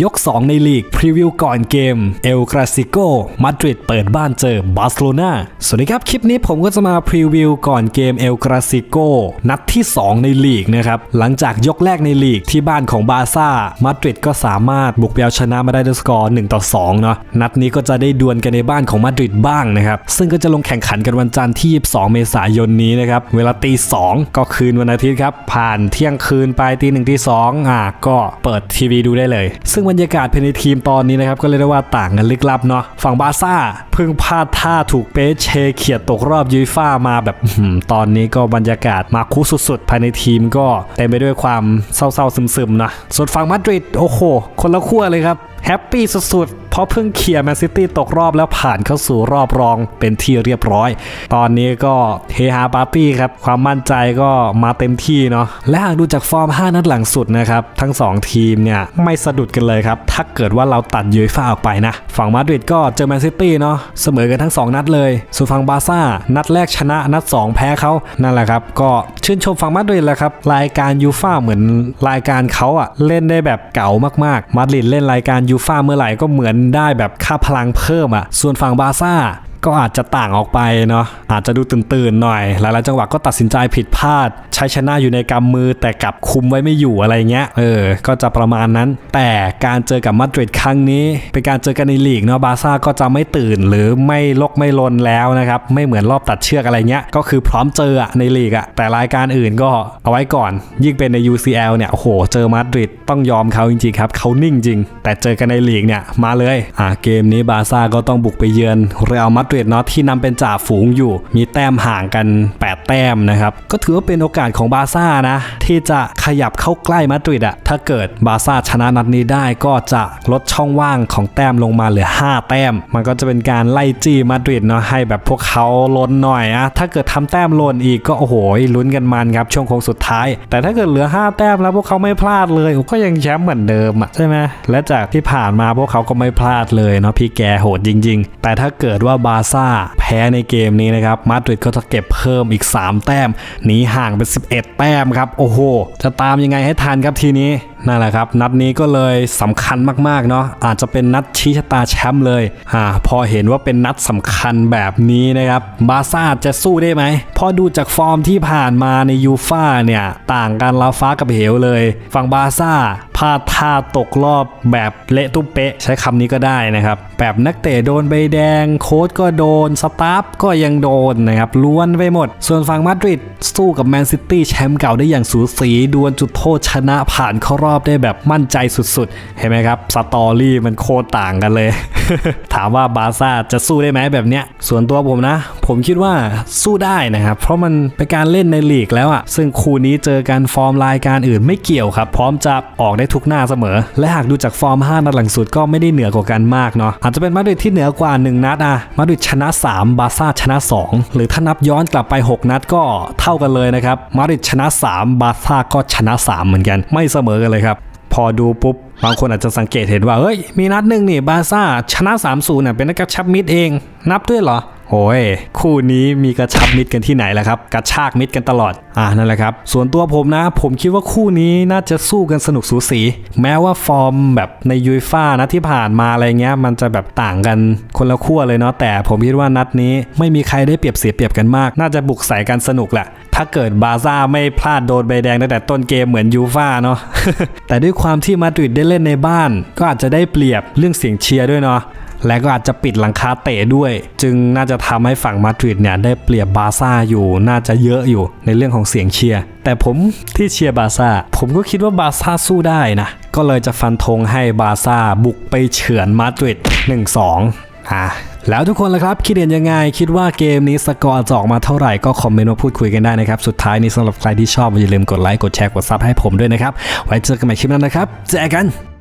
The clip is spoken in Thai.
ยก 2 ในลีก พรีวิวก่อนเกมเอลคลาสิโกมาดริดเปิดบ้านเจอบาร์เซโลนาสวัสดีครับ คลิปนี้ผมก็จะมาพรีวิวก่อนเกมเอลคลาสิโกนัดที่ 2 ในลีกนะครับ หลังจากยกแรกในลีกที่บ้านของบาร์ซ่ามาดริดก็สามารถบุกไปเอาชนะมาได้ด้วยสกอร์1ต่อ2เนาะนัดนี้ก็จะได้ดวลกันในบ้านของมาดริดบ้างนะครับ ซึ่งก็จะลงแข่งขันกันวันจันทร์ที่ 22 เมษายนนี้นะครับเวลาตี2ก็คืนวันอาทิตย์ครับผ่านเที่ยงคืนไปตีหนึ่งตีสองอะก็เปิดทีวีดูได้เลย ซึ่งบรรยากาศภายในทีมตอนนี้นะครับก็เรียกได้ว่าต่างกันลึกลับเนาะฝั่งบาซ่าเพิ่งพลาดท่าถูกเปเชเขียดตกรอบยูฟ่ามาแบบตอนนี้ก็บรรยากาศมาคุสุดๆ ภายในทีมก็เต็มไปด้วยความเศร้าๆซึมๆนะส่วนฝั่งมาดริดโอ้โห คนละขั้วเลยครับแฮปปี้สุดๆ เพราะเพิ่งเคลียร์แมนซิตี้ตกรอบแล้วผ่านเข้าสู่รอบรองเป็นที่เรียบร้อย ตอนนี้ก็เฮฮาปาร์ตี้ครับ ความมั่นใจก็มาเต็มที่เนาะและหากดูจากฟอร์ม 5 นัดหลังสุดนะครับ ทั้ง 2 ทีมเนี่ย ไม่สะดุดกันเลยครับ ถ้าเกิดว่าเราตัดยูฟ่าออกไปนะ ฝั่งมาดริดก็เจอแมนซิตี้เนาะเสมอกันทั้ง 2 นัดเลย ส่วนฝั่งบาร์ซ่า นัดแรกชนะนัด 2 แพ้เขานั่นแหละครับ ก็ชื่นชมฝั่งมาดริดแหละครับรายการยูฟ่าเหมือนรายการเขาอะเล่นได้แบบเก่ามากๆ มาดริดเล่นรายการยูฟ่าเมื่อไหร่ก็เหมือนได้แบบค่าพลังเพิ่มอะส่วนฝั่งบาซ่า ก็อาจจะต่างออกไปเนาะอาจจะดูตื่นๆหน่อย หลายๆจังหวะก็ตัดสินใจผิดพลาด ใช้ชนะอยู่ในกำมือแต่กลับคุมไว้ไม่อยู่อะไรเงี้ยเออก็จะประมาณนั้น แต่การเจอกับมาดริดครั้งนี้เป็นการเจอกันในลีกเนาะบาซ่าก็จะไม่ตื่นหรือไม่ลกไม่ลนแล้วนะครับไม่เหมือนรอบตัดเชือกอะไรเงี้ยก็คือพร้อมเจออะในลีกอะแต่รายการอื่นก็เอาไว้ก่อน ยิ่งเป็นใน UCL เนี่ยโอ้โหเจอมาดริดต้องยอมเขาจริงๆครับเขานิ่งจริง แต่เจอกันในลีกเนี่ยมาเลยอ่าเกมนี้บาซ่าก็ต้องบุกไปเยือนเรอัลมาดริดเนาะที่นำเป็นจ่าฝูงอยู่ มีแต้มห่างกัน 8 แต้มนะครับ ก็ถือว่าเป็นโอกาสของบาซ่านะ ที่จะขยับเข้าใกล้มาดริดอะถ้าเกิดบาซ่าชนะนัดนี้ได้ก็จะลดช่องว่างของแต้มลงมาเหลือ 5 แต้ม มันก็จะเป็นการไล่จี้มาดริดเนาะให้แบบพวกเขาล้นหน่อยอะถ้าเกิดทำแต้มล่นอีกก็โอ้โหลุ้นกันมันครับช่วงโค้งสุดท้าย แต่ถ้าเกิดเหลือ 5 แต้มแล้วพวกเขาไม่พลาดเลยก็ยังแชมป์เหมือนเดิมอะใช่ไหมและจากที่ผ่านมาพวกเขาก็ไม่พลาดเลยเนาะพี่แกโหดจริง ๆ แต่ถ้าเกิดว่าบาซ่าแพ้ในเกมนี้นะครับมาดริดก็จะเก็บเพิ่มอีก 3 แต้มหนีห่างเป็น 11 แต้มครับ โอ้โห จะตามยังไงให้ทันครับทีนี้ นั่นแหละครับ นัดนี้ก็เลยสำคัญมากๆเนาะอาจจะเป็นนัดชี้ชะตาแชมป์เลยอ่าพอเห็นว่าเป็นนัดสำคัญแบบนี้นะครับบาซ่าจะสู้ได้ไหมพอดูจากฟอร์มที่ผ่านมาในยูฟ่าเนี่ยต่างกันลาฟ้ากับเหวเลยฝั่งบาซ่าพลาดท่าตกรอบแบบเละตุ้เป๊ะ ใช้คำนี้ก็ได้นะครับ แบบนักเตะโดนใบแดง โค้ชก็โดน สตาฟก็ยังโดนนะครับล้วนไปหมด ส่วนฝั่งมาดริดสู้กับแมนซิตี้แชมป์เก่าได้อย่างสูสีดวลจุดโทษชนะผ่านเข้ารอบได้แบบมั่นใจสุดๆ เห็นไหมครับ สตอรี่มันโคตรต่างกันเลย ถามว่าบาซ่าจะสู้ได้ไหมแบบเนี้ย ส่วนตัวผมนะ ผมคิดว่าสู้ได้นะครับ เพราะมันเป็นการเล่นในลีกแล้วอะซึ่งคู่นี้เจอกันฟอร์มรายการอื่นไม่เกี่ยวครับ พร้อมจะออกได้ทุกหน้าเสมอ และหากดูจากฟอร์ม 5 นัดหลังสุดก็ไม่ได้เหนือกว่ากันมากเนาะอาจจะเป็นมาดริดที่เหนือกว่า 1 นัดอะมาดริดชนะ 3 บาซ่าชนะ 2 หรือถ้านับย้อนกลับไป 6 นัดก็เท่ากันเลยนะครับมาดริดชนะ 3 บาซ่าก็ชนะ 3 เหมือนกัน ไม่เสมอกันเลยครับ พอดูปุ๊บ บางคนอาจจะสังเกตเห็นว่าเฮ้ยมีนัดหนึ่งนี่บาซ่าชนะ 3-0เนี่ยเป็นนักกระชับมิดเอง นับด้วยเหรอ โอ้ยคู่นี้มีกระชับมิดกันที่ไหนล่ะครับ กระชากมิดกันตลอด อ่านั่นแหละครับ ส่วนตัวผมนะ ผมคิดว่าคู่นี้น่าจะสู้กันสนุกสูสี แม้ว่าฟอร์มแบบในยูฟ่านะที่ผ่านมาอะไรเงี้ย มันจะแบบต่างกันคนละขั้วเลยเนาะ แต่ผมคิดว่านัดนี้ไม่มีใครได้เปรียบเสียเปรียบกันมาก น่าจะบุกใส่กันสนุกแหละ ถ้าเกิดบาซ่าไม่พลาดโดนใบแดงตั้งแต่ต้นเกมเหมือนยูฟ่าเนาะ แต่ด้วยความที่มาดริดได้เล่นในบ้าน ก็อาจจะได้เปรียบเรื่องเสียงเชียร์ด้วยเนาะ และก็อาจจะปิดหลังคาเตะด้วย จึงน่าจะทำให้ฝั่งมาดริดเนี่ยได้เปรียบบาซ่าอยู่น่าจะเยอะอยู่ในเรื่องของเสียงเชียร์แต่ผมที่เชียร์บาซ่าผมก็คิดว่าบาซ่าสู้ได้นะ ก็เลยจะฟันธงให้บาซ่าบุกไปเฉือนมาดริด1-2อะแล้วทุกคนล่ะครับ คิดเห็นยังไง คิดว่าเกมนี้สกอร์จะออกมาเท่าไหร่ก็คอมเมนต์มาพูดคุยกันได้นะครับ สุดท้ายนี้สำหรับใครที่ชอบอย่าลืมกดไลค์กดแชร์กดซับให้ผมด้วยนะครับ ไว้เจอกันใหม่คลิปหน้านะครับเจอกัน